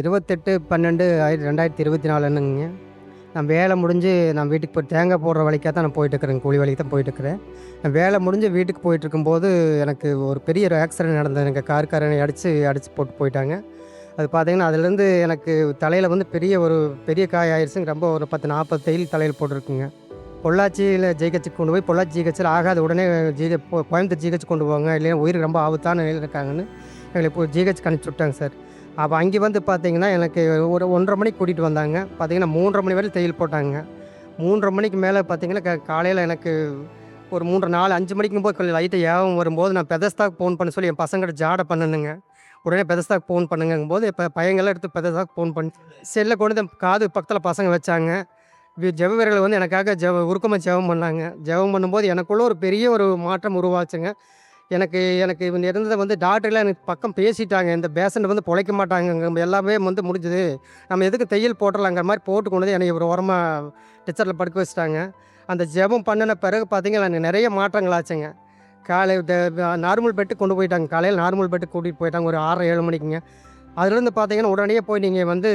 இருபத்தெட்டு பன்னெண்டு ஆயிரத்தி ரெண்டாயிரத்தி இருபத்தி நாலுன்னுங்க. நான் வேலை முடிஞ்சு நான் வீட்டுக்கு போய் தேங்காய் போடுற வழிக்காக தான் நான் போயிட்டுருக்கிறேன். கூலி வேலைக்கு தான் போயிட்டுருக்குறேன். நான் வேலை முடிஞ்சு வீட்டுக்கு போயிட்டுருக்கும்போது எனக்கு ஒரு பெரிய ஒரு ஆக்சிடென்ட் நடந்தது. எனக்கு கார்காரனை அடித்து அடித்து போட்டு போயிட்டாங்க. அது பார்த்தீங்கன்னா அதுலேருந்து எனக்கு தலையில் வந்து பெரிய ஒரு பெரிய காய் ஆயிடுச்சுங்க ரொம்ப ஒரு பத்து நாற்பது தையல் தலையில் போட்டிருக்குங்க. பொள்ளாச்சியில் ஜிஹெச்சுக்கு கொண்டு போய் பொள்ளாச்சி ஜிஹெச்சில் ஆகாத உடனே ஜிஹெச் கோயம்புத்தூர் ஜிஹெச் கொண்டு போவாங்க. இல்லைன்னா உயிர் ரொம்ப ஆபத்தான நிலையில் இருக்காங்கன்னு எங்களை இப்போ ஜிஹெச் அனுப்பிச்சி விட்டாங்க சார். அப்போ அங்கே வந்து பார்த்திங்கன்னா எனக்கு ஒரு ஒன்றரை மணிக்கு கூட்டிகிட்டு வந்தாங்க. பார்த்தீங்கன்னா மூன்றரை மணி வரையில் தையல் போட்டாங்க. மூன்றரை மணிக்கு மேலே பார்த்தீங்கன்னா க காலையில் எனக்கு ஒரு மூன்று நாலு அஞ்சு மணிக்கும் போது கொஞ்சம் லைட்டாக ஏவம் வரும்போது நான் பெதஸ்தாக்கு ஃபோன் பண்ண சொல்லி என் பசங்கிட்ட ஜாடை பண்ணணுங்க உடனே பெதஸ்தாக்கு ஃபோன் பண்ணுங்கும் போது இப்போ பையங்கள்லாம் எடுத்து பெதஸ்தாக்கு ஃபோன் பண்ணி செல்லை கொண்டு வந்து காது பக்கத்தில் பசங்க வச்சாங்க. ஜெவ வீரர்கள் வந்து எனக்காக ஜெவ உருக்கமாக ஜெபம் பண்ணாங்க. ஜெபம் பண்ணும்போது எனக்குள்ளே ஒரு பெரிய ஒரு மாற்றம் உருவாச்சுங்க. எனக்கு எனக்கு இவங்க இருந்ததை வந்து டாக்டர்லாம் எனக்கு பக்கம் பேசிட்டாங்க. இந்த பேஷண்ட் வந்து பிழைக்க மாட்டாங்க எல்லாமே வந்து முடிஞ்சுது. நம்ம எதுக்கு தையல் போட்டுடலாங்கிற மாதிரி போட்டு கொண்டு வந்து என்னை ஒரு உரமாக டீச்சரில் படுக்க வச்சுட்டாங்க. அந்த ஜெபம் பண்ணின பிறகு பார்த்தீங்கன்னா எனக்கு நிறைய மாற்றங்கள் ஆச்சுங்க. காலை நார்மல் பெட்டு கொண்டு போயிட்டாங்க. காலையில் நார்மல் பெட்டு கூட்டிகிட்டு போயிட்டாங்க. ஒரு ஆறு ஏழு மணிக்குங்க. அதுலேருந்து பார்த்தீங்கன்னா உடனே போய் நீங்கள் வந்து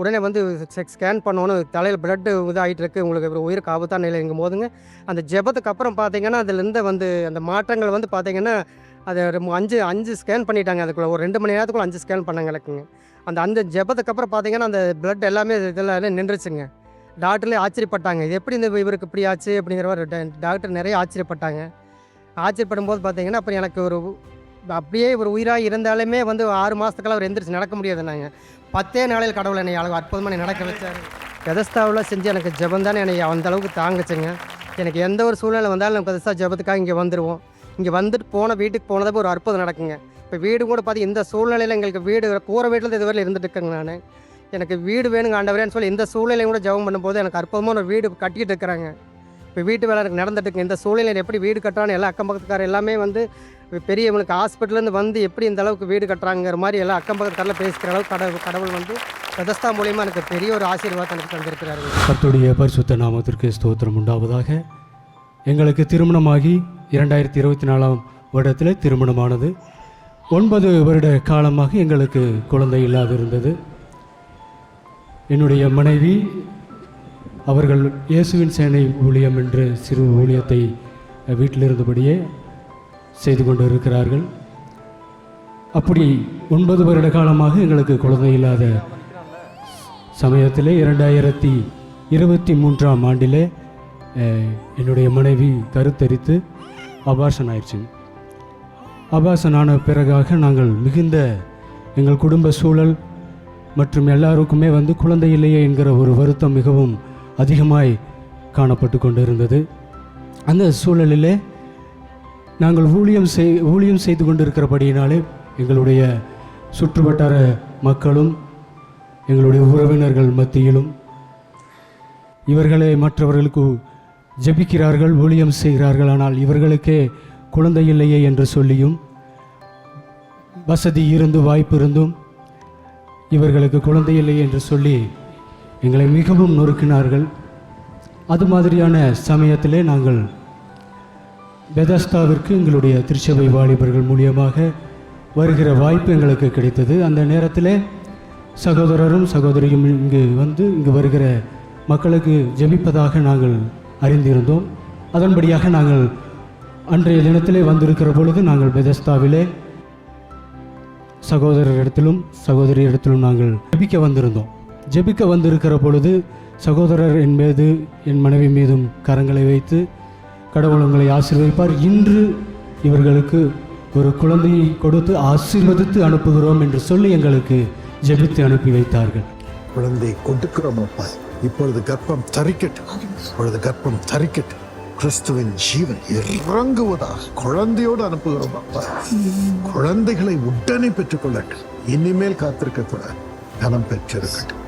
உடனே வந்து செக் ஸ்கேன் பண்ணோன்னு தலையில் பிளட்டு இதாகிட்டு இருக்குது உங்களுக்கு உயிருக்கு ஆபத்தான நிலைங்கும் போதுங்க. அந்த ஜெபத்துக்கு அப்புறம் பார்த்தீங்கன்னா அதுலேருந்து வந்து அந்த மாற்றங்கள் வந்து பார்த்தீங்கன்னா அதை ரொம்ப அஞ்சு அஞ்சு ஸ்கேன் பண்ணிட்டாங்க. அதுக்குள்ள ஒரு ரெண்டு மணி நேரத்துக்குள்ள அஞ்சு ஸ்கேன் பண்ணாங்க எனக்குங்க. அந்த அந்த ஜெபத்துக்கு அப்புறம் பார்த்தீங்கன்னா அந்த பிளட் எல்லாமே இதெல்லாம் நின்றுச்சுங்க. டாக்டர்லேயே ஆச்சரியப்பட்டாங்க. இது எப்படி இந்த இவருக்கு இப்படி ஆச்சு அப்படிங்கிற மாதிரி டாக்டர் நிறைய ஆச்சரியப்பட்டாங்க. ஆச்சரியப்படும் போது பார்த்தீங்கன்னா அப்புறம் எனக்கு ஒரு அப்படியே ஒரு உயிராக இருந்தாலுமே வந்து ஆறு மாதத்துக்கெல்லாம் அவர் எந்திரிச்சு நடக்க முடியாது நாங்கள் பத்தே நாளையில் கடவுள் என்னை அளவு அற்புதமாக என்னை நடக்க வச்சார். கதஸ்தாவில் செஞ்சு எனக்கு ஜெபம் தானே என்னை அந்த அளவுக்கு தாங்கச்சுங்க. எனக்கு எந்த ஒரு சூழ்நிலை வந்தாலும் நான் பெதஸ்தா ஜெபத்துக்காக இங்கே வந்துடுவோம் இங்கே வந்துட்டு போன வீட்டுக்கு போனதப்போ ஒரு அற்புதம் நடக்குங்க. இப்போ வீடு கூட பார்த்து இந்த சூழ்நிலையில் எங்களுக்கு வீடு கூரை வீட்டில் இதுவரை இருந்துட்டு இருக்கேங்க நான். எனக்கு வீடு வேணுங்க ஆண்டவரேன்னு சொல்லி இந்த சூழ்நிலையும் கூட ஜெபம் பண்ணும்போது எனக்கு அற்புதமான ஒரு வீடு கட்டிக்கிட்டு இருக்கிறாங்க. இப்போ வீட்டு வேலை எனக்கு நடந்துட்டு இந்த சூழ்நிலையில் எப்படி வீடு கட்டுறான்னு எல்லா அக்கம் பக்கத்துக்கார எல்லாமே வந்து பெரியவங்களுக்கு ஹாஸ்பிட்டல்லேருந்து வந்து எப்படி இந்த அளவுக்கு வீடு கட்டுறாங்கிற மாதிரி எல்லாம் அக்கம் பக்கத்தில் பேசுகிற அளவுக்கு கடவுள் கடவுள் வந்து பெதஸ்தா மூலியமாக எனக்கு பெரிய ஒரு ஆசீர்வாதம் எனக்கு தந்திருக்கிறார்கள் கர்த்தருடைய பரிசுத்த நாமத்திற்கு ஸ்தோத்திரம் உண்டாவதாக. எங்களுக்கு திருமணமாகி இரண்டாயிரத்தி இருபத்தி நாலாம் வருடத்தில் திருமணமானது. ஒன்பது வருட காலமாக எங்களுக்கு குழந்தை இல்லாது இருந்தது என்னுடைய மனைவி அவர்கள் இயேசுவின் சேனை ஊழியம் என்ற சிறு ஊழியத்தை வீட்டில் இருந்தபடியே செய்து கொண்டு இருக்கிறார்கள் அப்படி ஒன்பது வருட காலமாக எங்களுக்கு குழந்தை இல்லாத சமயத்திலே இரண்டாயிரத்தி இருபத்தி மூன்றாம் ஆண்டிலே என்னுடைய மனைவி கருத்தரித்து அபார்ஷன் ஆயிடுச்சு அபார்ஷன் ஆன பிறகாக நாங்கள் மிகுந்த எங்கள் குடும்ப சூழல் மற்றும் எல்லாருக்குமே வந்து குழந்தை இல்லையே என்கிற ஒரு வருத்தம் மிகவும் அதிகமாய் காணப்பட்டு கொண்டு இருந்தது அந்த சூழலிலே நாங்கள் ஊழியம் செய் ஊழியம் செய்து கொண்டிருக்கிறபடியினாலே எங்களுடைய சுற்றுவட்டார மக்களும் எங்களுடைய உறவினர்கள் மத்தியிலும் இவர்களே மற்றவர்களுக்கு ஜெபிக்கிறார்கள் ஊழியம் செய்கிறார்கள். ஆனால் இவர்களுக்கே குழந்தை இல்லையே என்று சொல்லியும் வசதி இருந்து வாய்ப்பு இருந்தும் இவர்களுக்கு குழந்தை இல்லை என்று சொல்லி எங்களை மிகவும் நொறுக்கினார்கள். அது மாதிரியான சமயத்திலே நாங்கள் பெதஸ்தாவிற்கு எங்களுடைய திருச்சபை வாலிபர்கள் மூலியமாக வருகிற வாய்ப்பு எங்களுக்கு கிடைத்தது. அந்த நேரத்தில் சகோதரரும் சகோதரியும் இங்கு வந்து இங்கு வருகிற மக்களுக்கு ஜெபிப்பதாக நாங்கள் அறிந்திருந்தோம். அதன்படியாக நாங்கள் அன்றைய தினத்திலே வந்திருக்கிற பொழுது நாங்கள் பெதஸ்தாவிலே சகோதரரிடத்திலும் சகோதரியிடத்திலும் நாங்கள் ஜெபிக்க வந்திருந்தோம். ஜெபிக்க வந்திருக்கிற பொழுது சகோதரர் என் மீது என் மனைவி மீதும் கரங்களை வைத்து கடவுள் உங்களை ஆசீர்வதிப்பார். இன்று இவர்களுக்கு ஒரு குழந்தையை கொடுத்து ஆசீர்வதித்து அனுப்புகிறோம் என்று சொல்லி எங்களுக்கு ஜெபித்து அனுப்பி வைத்தார்கள். குழந்தை கொடுக்கிறோம் அப்பா. இப்பொழுது கர்ப்பம் தரிக்கட்டும். இப்பொழுது கர்ப்பம் தரிக்கட்டும். கிறிஸ்துவின் ஜீவன் இறங்குவதாக குழந்தையோடு அனுப்புகிறோம் அப்பா. குழந்தைகளை உடனே பெற்றுக்கொள்ளட்டும். இனிமேல் காத்திருக்க கூடாது கனம் பெற்றிருக்கட்டும்.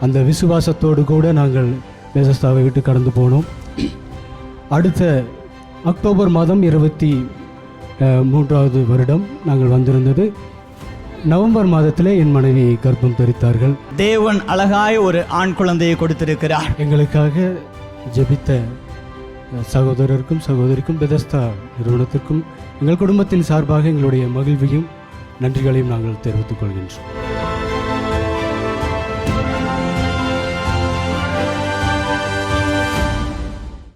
அந்த விசுவாசத்தோடு கூட நாங்கள் வேதஸ்தாவை விட்டு கடந்து போனோம். அடுத்த அக்டோபர் மாதம் இருபத்தி மூன்றாவது வருடம் நாங்கள் வந்திருந்தது. நவம்பர் மாதத்திலே என் மனைவி கர்ப்பம் தரித்தார்கள். தேவன் அழகாய் ஒரு ஆண் குழந்தையை கொடுத்திருக்கிறார். எங்களுக்காக ஜெபித்த சகோதரருக்கும் சகோதரிக்கும் பெதஸ்தா நிறுவனத்திற்கும் எங்கள் குடும்பத்தின் சார்பாக எங்களுடைய மகிழ்வையும் நன்றிகளையும் நாங்கள் தெரிவித்துக் கொள்கின்றோம்.